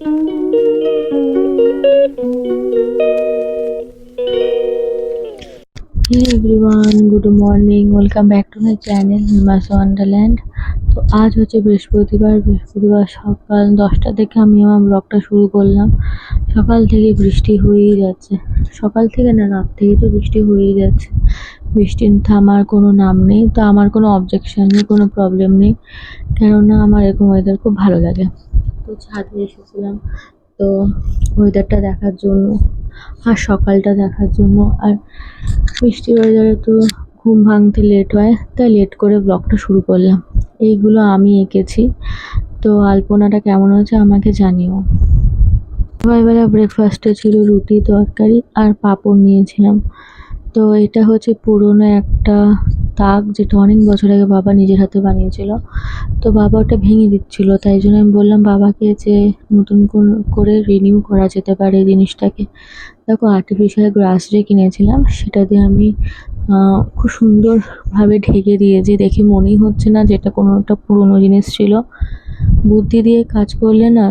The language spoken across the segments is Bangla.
Hey everyone, good morning. Welcome back to my channel Himas Wonderland. তো আজ হচ্ছে বৃহস্পতিবার। বৃহস্পতিবার সকাল দশটা থেকে আমি আমার ব্লগটা শুরু করলাম। সকাল থেকে বৃষ্টি হয়েই যাচ্ছে। সকাল থেকে না রাত থেকে তো বৃষ্টি হয়েই যাচ্ছে। বৃষ্টি থামার কোনো নাম নেই। তো আমার কোনো অবজেকশন নেই কোনো প্রবলেম নেই। কেননা আমার এরকম ওয়েদার খুব ভালো লাগে। তো ছাদে এসেছিলাম। তো ওয়েদারটা দেখার জন্য আর সকালটা দেখার জন্য আর বৃষ্টি ওয়েদারে তো ঘুম ভাঙতে লেট হয়, তাই লেট করে ব্লগটা শুরু করলাম। এইগুলো আমি এঁকেছি। তো আলপনাটা কেমন হয়েছে আমাকে জানিও। সকালবেলা ব্রেকফাস্টে ছিল রুটি তরকারি আর পাঁপড় নিয়েছিলাম। তো এটা হচ্ছে পুরনো একটা তাক যেটা অনেক বছর আগে বাবা নিজের হাতে বানিয়েছিল। তো বাবা ওটা ভেঙে দিচ্ছিল। তাই জন্য আমি বললাম, বাবাকে যে নতুন করে রিনিউ করা যেতে পারে জিনিসটাকে। দেখো আর্টিফিশিয়াল গ্রাস যে কিনেছিলাম, সেটা দিয়ে আমি খুব সুন্দরভাবে ঢেকে দিয়েছি। দেখে মনেই হচ্ছে না যেটা কোনো একটা পুরনো জিনিস ছিল। বুদ্ধি দিয়ে কাজ করলে না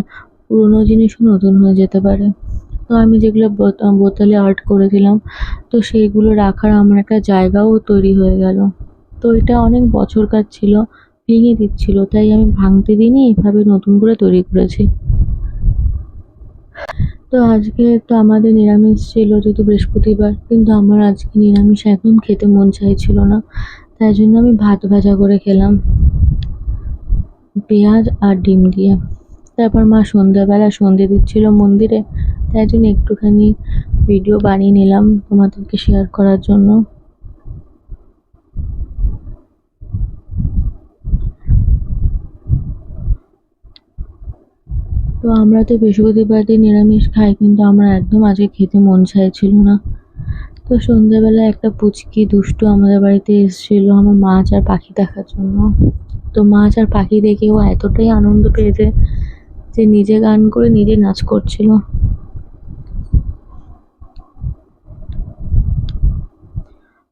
পুরনো জিনিসও নতুন হয়ে যেতে পারে। তো আমি যেগুলো বোত- বোতলে আর্ট করেছিলাম, তো সেইগুলো রাখার আমার একটা জায়গাও তৈরি হয়ে গেল। তো এটা অনেক বছরকার ছিল, ভেঙে দিচ্ছিল, তাই আমি ভাঙতে দিইনি এভাবে নতুন করে তৈরি করেছি। তো আজকে তো আমাদের নিরামিষ ছিল যেহেতু বৃহস্পতিবার, কিন্তু আমার আজকে নিরামিষ একদম খেতে মন চাইছিল না, তাই জন্য আমি ভাত ভাজা করে খেলাম। পেঁয়াজ আর ডিম দিয়ে। তারপর মা সন্ধ্যাবেলা সন্ধে দিচ্ছিল মন্দিরে, তাই জন্য একটুখানি ভিডিও বানিয়ে নিলাম তোমাদেরকে শেয়ার করার জন্য। তো আমরা তো বৃহস্পতিবার দিন নিরামিষ খাই, কিন্তু আমরা একদম আজকে খেতে মন চাইছিল না। তো সন্ধ্যাবেলা একটা পুচকি দুষ্টু আমাদের বাড়িতে এসেছিল, আমার মাছ আর পাখি দেখার জন্য। তো মাছ আর পাখি দেখে ও এতটাই আনন্দ পেয়েছে যে নিজে গান করে নিজে নাচ করছিল।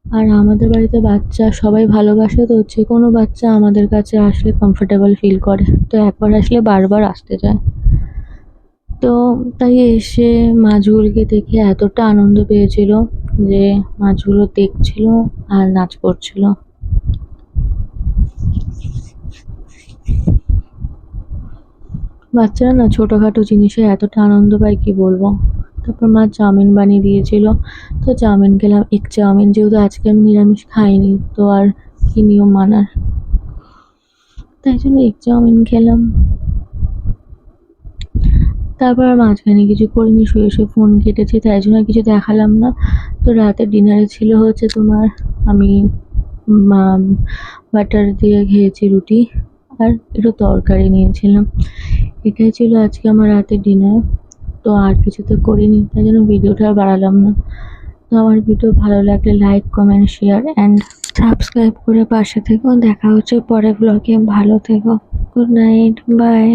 আর আমাদের বাড়িতে বাচ্চা সবাই ভালোবাসে তো, যে কোনো বাচ্চা আমাদের কাছে আসলে কমফোর্টেবল ফিল করে। তো একবার আসলে বারবার আসতে চায়। তো তাই এসে মাছগুলোকে দেখে এতটা আনন্দ পেয়েছিল যে মাছগুলো দেখছিল আর নাচ করছিল। বাচ্চারা না ছোটোখাটো জিনিসে এতটা আনন্দ পায়, কি বলব? তারপর মা চাউমিন বানিয়ে দিয়েছিল। তো চাউমিন খেলাম। এগ চাউমিন যেহেতু আজকে আমি নিরামিষ খাইনি, তো আর কি নিয়ম মানার? তাই জন্য এগ চাউমিন খেলাম। তারপর মাঝখানে কিছু করিনি, শুয়ে শুয়ে ফোন কেটেছি তাই জন্য কিছু দেখালাম না। তো রাতে ডিনারে ছিল হচ্ছে তোমার আমি, বাটার দিয়ে খেয়েছি রুটি। আর একটু তরকারি নিয়েছিলাম। এটাই ছিল আজকে আমার রাতের ডিনার তো আর কিছু তো করিনি, তাই জন্য ভিডিওটা আর বাড়ালাম না। তো আমার ভিডিও ভালো লাগলে like comment share and subscribe করে পাশে থেকো। দেখা হচ্ছে পরে ব্লগে ভালো থেকো। Good night bye